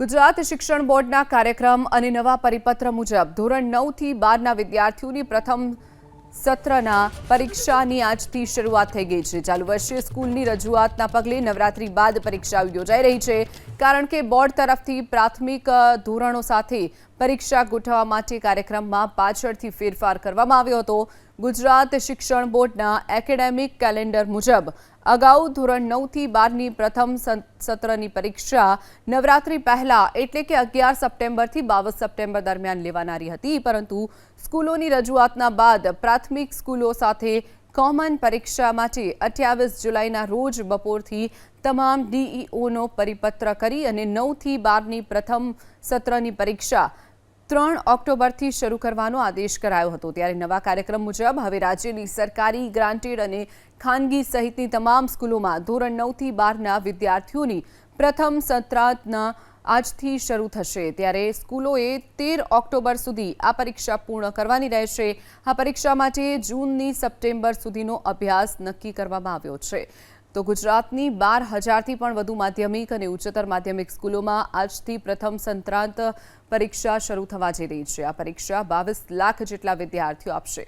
ગુજરાત શિક્ષણ બોર્ડના કાર્યક્રમ અને નવા પરિપત્ર મુજબ ધોરણ નવથી બારના વિદ્યાર્થીઓની પ્રથમ સત્રના પરીક્ષાની આજથી શરૂઆત થઈ ગઈ છે. ચાલુ વર્ષે સ્કૂલની રજૂઆતના પગલે નવરાત્રી બાદ પરીક્ષાઓ યોજાઈ રહી છે. કારણ કે બોર્ડ તરફથી પ્રાથમિક ધોરણો સાથે પરીક્ષા ગોઠવવા માટે કાર્યક્રમમાં પાછળથી ફેરફાર કરવામાં આવ્યો હતો. ગુજરાત શિક્ષણ બોર્ડના એકેડેમિક કેલેન્ડર મુજબ અગાઉ ધોરણ નવથી બારની પ્રથમ સત્રની પરીક્ષા નવરાત્રી પહેલા એટલે કે અગિયાર સપ્ટેમ્બરથી બાવીસ સપ્ટેમ્બર દરમિયાન લેવાનારી હતી. પરંતુ સ્કૂલોની રજૂઆતના બાદ પ્રાથમિક સ્કૂલો સાથે કોમન પરીક્ષા માટે અઠ્યાવીસ જુલાઈના રોજ બપોરથી તમામ ડીઈઓનો પરિપત્ર કરી અને નવથી બારની પ્રથમ સત્રની પરીક્ષા ત્રણ ઓક્ટોબરથી શરૂ કરવાનો આદેશ કરાયો હતો. ત્યારે નવા કાર્યક્રમ મુજબ હવે રાજ્યની સરકારી, ગ્રાન્ટેડ અને ખાનગી સહિતની તમામ સ્કૂલોમાં ધોરણ નવથી બારના વિદ્યાર્થીઓની પ્રથમ સત્રાંતના આજથી શરૂ થશે. ત્યારે સ્કૂલોએ તેર ઓક્ટોબર સુધી આ પરીક્ષા પૂર્ણ કરવાની રહેશે. આ પરીક્ષા માટે જૂનની સપ્ટેમ્બર સુધીનો અભ્યાસ નક્કી કરવામાં આવ્યો છે. તો ગુજરાતની બાર હજારથી પણ વધુ માધ્યમિક અને ઉચ્ચતર માધ્યમિક સ્કૂલોમાં આજથી પ્રથમ સંત્રાંત પરીક્ષા શરૂ થવા જઈ રહી છે. આ પરીક્ષા બાવીસ લાખ જેટલા વિદ્યાર્થીઓ આપશે.